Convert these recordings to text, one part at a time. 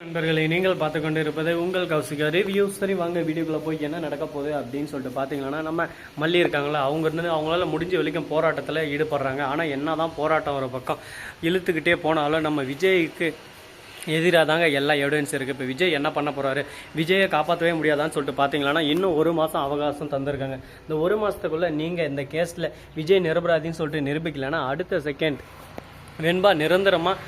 நண்பர்களை நீங்கள் பார்த்து கொண்டு இருப்பது உங்கள் கௌசிகா ரிவ்யூ சரி வாங்க வீடியோக்குள்ள போய் என்ன நடக்க போகுது அப்படின்னு சொல்லிட்டு பார்த்தீங்கன்னா நம்ம மல்லி இருக்காங்களா அவங்க இருந்து அவங்களால முடிஞ்ச வரைக்கும் போராட்டத்தில் ஈடுபடுறாங்க. ஆனால் என்ன தான் போராட்டம் ஒரு பக்கம் இழுத்துக்கிட்டே போனாலும் நம்ம விஜய்க்கு எதிராக தாங்க எல்லா எவிடன்ஸ் இருக்குது இப்போ விஜய் என்ன பண்ண போகிறாரு விஜயை காப்பாற்றவே முடியாதான்னு சொல்லிட்டு பார்த்தீங்கன்னா இன்னும் ஒரு மாதம் அவகாசம் தந்திருக்காங்க. இந்த ஒரு மாதத்துக்குள்ளே நீங்கள் இந்த கேஸில் விஜய் நிரபராதின்னு சொல்லிட்டு நிரூபிக்கலைன்னா அடுத்த செகண்ட் வெண்பா நிரந்தரமாக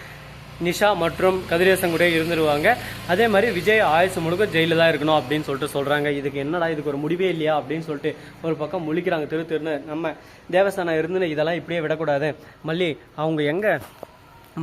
நிஷா மற்றும் கதிரேசன் கூட இருந்துருவாங்க. அதே மாதிரி விஜய் ஆயுசு முழுக்க ஜெயிலில் தான் இருக்கணும் அப்படின்னு சொல்லிட்டு சொல்கிறாங்க இதுக்கு என்னடா இதுக்கு ஒரு முடிவே இல்லையா அப்படின்னு சொல்லிட்டு ஒரு பக்கம் முழிக்கிறாங்க. திரு திருன்னு நம்ம தேவஸ்தானம் இருந்துன்னு இதெல்லாம் இப்படியே விடக்கூடாது. மல்லி அவங்க எங்கே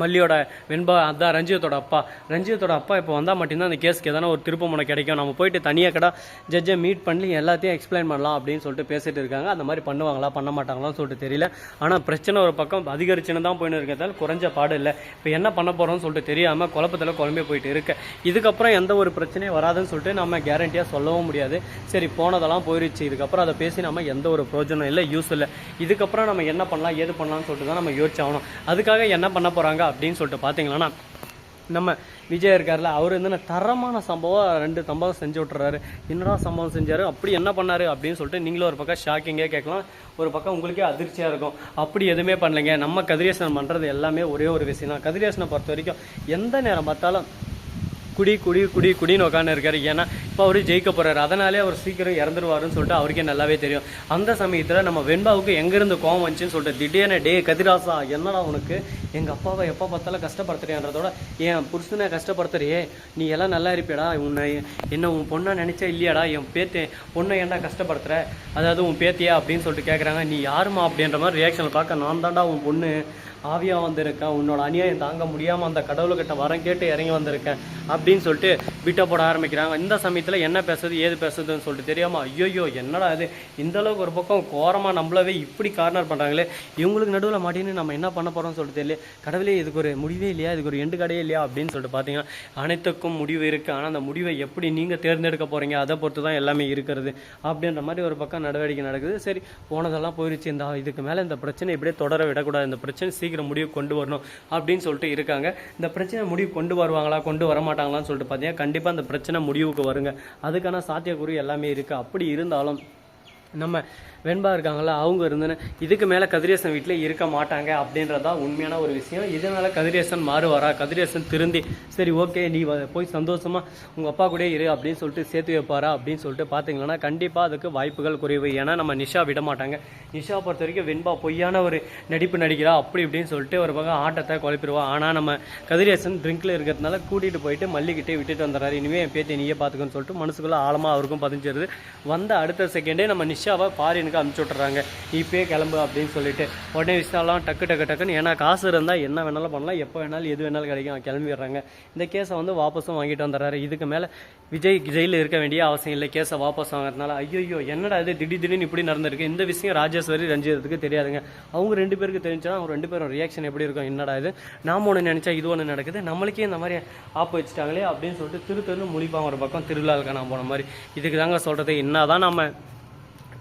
மல்லியோட வெண்பா அதான் ரஞ்சிதத்தோட அப்பா. ரஞ்சிதத்தோட அப்பா இப்போ வந்தால் மட்டும்தான் அந்த கேஸ்க்கு எதனா ஒரு திருப்பமுனை கிடைக்கும். நம்ம போயிட்டு தனியாக கடை ஜட்ஜை மீட் பண்ணி எல்லாத்தையும் எக்ஸ்பிளைன் பண்ணலாம் அப்படின்னு சொல்லிட்டு பேசிட்டு இருக்காங்க. அந்த மாதிரி பண்ணுவாங்களா பண்ண மாட்டாங்களான்னு சொல்லிட்டு தெரியல. ஆனால் பிரச்சனை ஒரு பக்கம் அதிகரிச்சுன்னு தான் போயின்னு இருக்கிறதால குறைஞ்ச பாடு இல்லை. இப்போ என்ன பண்ண போகிறோம்னு சொல்லிட்டு தெரியாமல் குழப்பத்தில் குழம்பே போயிட்டு இருக்கு. இதுக்கப்புறம் எந்த ஒரு பிரச்சனையும் வராதுன்னு சொல்லிட்டு நம்ம கேரண்டியாக சொல்லவும் முடியாது. சரி போனதெல்லாம் போயிருச்சு. இதுக்கப்புறம் அதை பேசி நம்ம எந்த ஒரு பிரயோஜனம் இல்லை யூஸ் இல்லை. இதுக்கப்புறம் நம்ம என்ன பண்ணலாம் ஏது பண்ணலாம்னு சொல்லிட்டு தான் நம்ம யோசிச்சாகணும் அதுக்காக என்ன பண்ண போகிறாங்க அப்படின்னு சொல்லிட்டு பார்த்தீங்கன்னா நம்ம விஜய் இருக்கார்ல அவர் வந்து தரமான சம்பவம் ரெண்டு சம்பவம் செஞ்சு விட்டுறாரு. என்னடா சம்பவம் செஞ்சாரு? அப்படி என்ன பண்ணாரு? அப்படின்னு சொல்லிட்டு நீங்களும் ஒரு பக்கம் ஷாக்கிங்கே கேட்கலாம். ஒரு பக்கம் உங்களுக்கே அதிர்ச்சியாக இருக்கும். அப்படி எதுவுமே பண்ணலைங்க. நம்ம கதிரேசனம் பண்ணுறது எல்லாமே ஒரே ஒரு விஷயம் தான் கதிரேசனை பொறுத்த வரைக்கும் எந்த நேரம் பார்த்தாலும் குடி குடி குடி குடின்னு உட்காந்து இருக்காரு. ஏன்னா இப்போ அவர் ஜெயிக்க போறாரு. அதனாலே அவர் சீக்கிரம் இறந்துருவாருன்னு சொல்லிட்டு அவருக்கே நல்லாவே தெரியும். அந்த சமயத்தில் நம்ம வெண்பாவுக்கு எங்கேருந்து கோவம் வந்துச்சுன்னு சொல்லிட்டு திடீர்னு டே கதிராசா என்னடா உனக்கு? எங்கள் அப்பாவை எப்போ பார்த்தாலும் கஷ்டப்படுத்துறியான்றதோட என் புருஷனை கஷ்டப்படுத்துறியே? நீ எல்லாம் நல்லா இருப்பியடா. உன்னை என்ன உன் பொண்ணை நினச்சா இல்லையாடா. என் பேத்தி பொண்ணை ஏன்டா கஷ்டப்படுத்துற? அதாவது உன் பேத்தியா? அப்படின்னு சொல்லிட்டு கேட்குறாங்க நீ யாருமா அப்படின்ற மாதிரி ரியாக்ஷன் பார்க்க நான் தான்டா உன் பொண்ணு. ஆவியாக வந்திருக்கேன். உன்னோட அநியாயம் தாங்க முடியாமல் அந்த கடவுள்கிட்ட வரம் கேட்டு இறங்கி வந்திருக்கேன் அப்படின்னு சொல்லிட்டு விட்ட போட ஆரம்பிக்கிறாங்க. இந்த சமயத்தில் என்ன பேசுறது ஏது பேசுறதுன்னு சொல்லிட்டு தெரியாமல் ஐயோயோ என்னடா இது? இந்தளவுக்கு ஒரு பக்கம் கோரமாக நம்மளவே இப்படி கார்னர் பண்ணுறாங்களே இவங்களுக்கு நடுவில் மாட்டின்னு நம்ம என்ன பண்ண போகிறோம்னு சொல்லிட்டு தெரியல. கடவுளே இதுக்கு ஒரு முடிவே இல்லையா? இதுக்கு ஒரு எண்டு கடையே இல்லையா? அப்படின்னு சொல்லிட்டு பார்த்தீங்கன்னா அனைத்துக்கும் முடிவு இருக்குது ஆனால் அந்த முடிவை எப்படி நீங்கள் தேர்ந்தெடுக்க போகிறீங்க அதை பொறுத்து தான் எல்லாமே இருக்கிறது. அப்படின்ற மாதிரி ஒரு பக்கம் நடவடிக்கை நடக்குது. சரி போனதெல்லாம் போயிருச்சு. இந்த இதுக்கு மேலே இந்த பிரச்சனை இப்படியே தொடர விடக்கூடாது. இந்த பிரச்சனை சீக்கிரம் முடிவு கொண்டு வரணும் அப்படின்னு சொல்லிட்டு இருக்காங்க. இந்த பிரச்சனை முடிவு கொண்டு வருவாங்களா கொண்டு வர மாட்டாங்களான்னு சொல்லிட்டு பார்த்தீங்கன்னா கண்டிப்பாக அந்த பிரச்சனை முடிவுக்கு வருங்க. அதுக்கான சாத்தியக்குறி எல்லாமே இருக்குது அப்படி இருந்தாலும் நம்ம வெண்பா இருக்காங்களா அவங்க இருந்துன்னு இதுக்கு மேலே கதிரேசன் வீட்டில் இருக்க மாட்டாங்க அப்படின்றதா உண்மையான ஒரு விஷயம். இதனால் கதிரேசன் மாறுவாரா? கதிரேசன் திருந்தி சரி ஓகே நீ வ- போய் சந்தோஷமாக உங்கள் அப்பா கூட இரு அப்படின்னு சொல்லிட்டு சேர்த்து வைப்பாரா அப்படின்னு சொல்லிட்டு பார்த்தீங்கன்னா கண்டிப்பாக அதுக்கு வாய்ப்புகள் குறைவு. ஏன்னா நம்ம நிஷா விட மாட்டாங்க. நிஷா பொறுத்த வரைக்கும் வெண்பா பொய்யான ஒரு நடிப்பு நடிக்கிறா அப்படி இப்படின்னு சொல்லிட்டு ஒரு பக்கம் ஆட்டத்தை குழப்பிடுவா. ஆனால் நம்ம கதிரேசன் ட்ரிங்கில் இருக்கிறதுனால கூட்டிகிட்டு போயிட்டு மல்லிக்கிட்டே விட்டுட்டு வந்துடுறாரு. இனிமே என் பேத்தி நீயே பார்த்துக்கன்னு சொல்லிட்டு மனசுக்குள்ளே ஆழமாக அவருக்கும் பதிஞ்சிருது. வந்த அடுத்த செகண்டே நம்ம நிஷாவை ஃபாரினுக்கு அனுப்பிச்சி விட்றாங்க இப்பயே கிளம்பு அப்படின்னு சொல்லிட்டு. உடனே விஷயம்லாம் டக்கு டக்கு டக்குன்னு. ஏன்னா காசு இருந்தால் என்ன வேணாலும் பண்ணலாம். எப்போ வேணாலும் எது வேணாலும் கிடைக்கும். கிளம்பிடுறாங்க இந்த கேஸை வந்து வாபஸும் வாங்கிட்டு வந்துடுறாரு. இதுக்கு மேலே விஜய் ஜெயிலில் இருக்க வேண்டிய அவசியம் இல்லை. கேஸை வாபஸ் வாங்குறதுனால. ஐயோ என்னடா இது? திடீர் திடீர்னு இப்படி நடந்திருக்கு. இந்த விஷயம் ராஜேஸ்வரி ரஞ்சிதத்துக்கு தெரியாதுங்க. அவங்க ரெண்டு பேருக்கு தெரிஞ்சா அவங்க ரெண்டு பேரும் ரியாக்ஷன் எப்படி இருக்கும்? என்னடா இது? நாம் ஒன்று நினச்சா இது ஒன்று நடக்குது. நம்மளுக்கே இந்த மாதிரி ஆப்பு வச்சுட்டாங்களே அப்படின்னு சொல்லிட்டு திரு திருன்னு முழிப்பாங்க ஒரு பக்கம். திருவிழாவுக்கு நான் போன மாதிரி. இதுக்கு தாங்க சொல்கிறது என்ன தான் நம்ம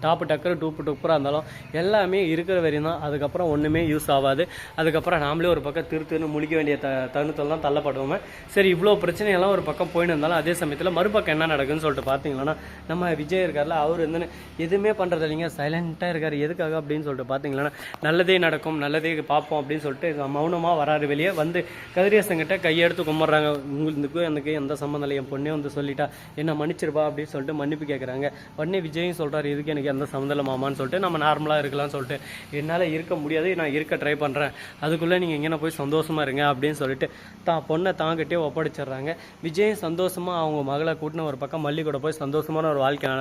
டாப்பு டக்கரு டூப்பு டூப்பராக இருந்தாலும் எல்லாமே இருக்கிற வரையும் தான். அதுக்கப்புறம் ஒன்றுமே யூஸ் ஆகாது. அதுக்கப்புறம் நாமளே ஒரு பக்கம் திருத்துன்னு முழிக்க வேண்டிய த தருணத்தில் தான் தள்ளப்படுவோமே. சரி இவ்வளோ பிரச்சனையெல்லாம் ஒரு பக்கம் போயின்னு இருந்தாலும் அதே சமயத்தில் மறுபக்கம் என்ன நடக்குதுன்னு சொல்லிட்டு பார்த்தீங்கன்னா நம்ம விஜய் இருக்கார்ல அவர் வந்து எதுவுமே பண்ணுறது இல்லைங்க சைலண்ட்டாக இருக்கார் எதுக்காக அப்படின்னு சொல்லிட்டு பார்த்தீங்கன்னா நல்லதே நடக்கும் நல்லதே பார்ப்போம் அப்படின்னு சொல்லிட்டு மௌனமாக வராரு வெளியே வந்து கதிரேசங்கிட்ட கையெடுத்து கும்பிட்றாங்க. உங்களுக்கு எனக்கு எந்த சம்மந்தம் இல்லை என் பொண்ணே வந்து சொல்லிட்டா என்ன மன்னிச்சிருப்பா? அப்படின்னு சொல்லிட்டு மன்னிப்பு கேட்குறாங்க உடனே விஜயும் சொல்கிறார் இதுக்கு எனக்கு எந்த சம்மந்தம் இல்லை மாமான்னு சொல்லிட்டு நம்ம நார்மலாக இருக்கலாம்னு சொல்லிட்டு. என்னால் இருக்க முடியாது நான் இருக்க ட்ரை பண்ணுறேன் அதுக்குள்ளே நீங்கள் எங்கே போய் சந்தோஷமாக இருங்க அப்படின்னு சொல்லிட்டு தான் பொண்ணை தாங்கிட்டே ஒப்படைச்சிடுறாங்க. விஜயும் சந்தோஷமாக அவங்க மகளை கூட்டின ஒரு பக்கம் மல்லி கூட போய் சந்தோஷமான ஒரு வாழ்க்கை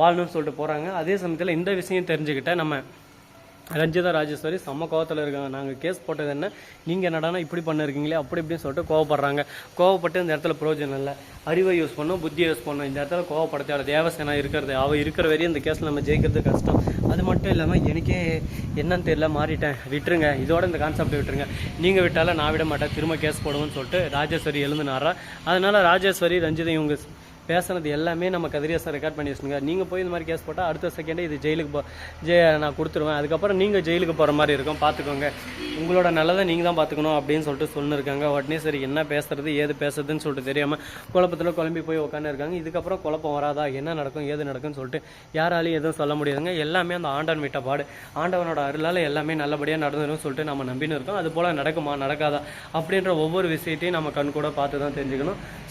வாழணும்னு சொல்லிட்டு போகிறாங்க அதே சமயத்தில் இந்த விஷயம் தெரிஞ்சுக்கிட்ட நம்ம ரஞ்சிதா ராஜேஸ்வரி செம்ம கோவத்தில் இருக்காங்க. நாங்கள் கேஸ் போட்டது என்ன? நீங்கள் என்னடானா இப்படி பண்ணிருக்கீங்களே அப்படி இப்படின்னு சொல்லிட்டு கோவப்படுறாங்க. கோவப்பட்டு இந்த இடத்துல பிரயோஜனம் இல்லை. அறிவை யூஸ் பண்ணணும் புத்தியை யூஸ் பண்ணும். இந்த இடத்துல கோவப்படுத்த தேவசேனா இருக்கிறது. அவள் இருக்கிற வரையும் இந்த கேஸில் நம்ம ஜெயிக்கிறது கஷ்டம். அது மட்டும் இல்லாமல் எனக்கே என்னன்னு தெரியல மாறிட்டேன். விட்டுருங்க. இதோட இந்த கான்செப்ட் விட்டுருங்க. நீங்கள் விட்டாலும் நான் விட மாட்டேன். திரும்ப கேஸ் போடுவோம்னு சொல்லிட்டு ராஜேஸ்வரி எழுந்துனாரா? அதனால் ராஜேஸ்வரி ரஞ்சிதை இவங்க பேசுனது எல்லாமே நம்ம கதிரியரசன் ரெக்கார்ட் பண்ணி வச்சுருங்க நீங்கள் போய் இந்த மாதிரி கேஸ் போட்டால் அடுத்த செகண்டே இது ஜெயிலுக்கு போ ஜெய நான் கொடுத்துருவேன். அதுக்கப்புறம் நீங்கள் ஜெயிலுக்கு போகிற மாதிரி இருக்கும். பார்த்துக்கோங்க உங்களோட நல்லதை நீங்கள் தான் பார்த்துக்கணும் அப்படின்னு சொல்லிட்டு சொல்லிருக்காங்க. உடனே சரி என்ன பேசுறது ஏது பேசுறதுன்னு சொல்லிட்டு தெரியாமல் குழப்பத்தில் குழம்பி போய் உட்காந்து இருக்காங்க. இதுக்கப்புறம் குழப்பம் வராதா? என்ன நடக்கும் ஏது நடக்கும்னு சொல்லிட்டு யாராலையும் எதுவும் சொல்ல முடியாதுங்க. எல்லாமே அந்த ஆண்டவன் விட்ட பாடு. ஆண்டவனோட அருளால் எல்லாமே நல்லபடியாக நடந்துடும் சொல்லிட்டு நம்ம நம்பின்னு இருக்கோம். அது போல் நடக்குமா நடக்காதா? அப்படின்ற ஒவ்வொரு விஷயத்தையும் நம்ம கண் கூட பார்த்து தான் தெரிஞ்சுக்கணும்.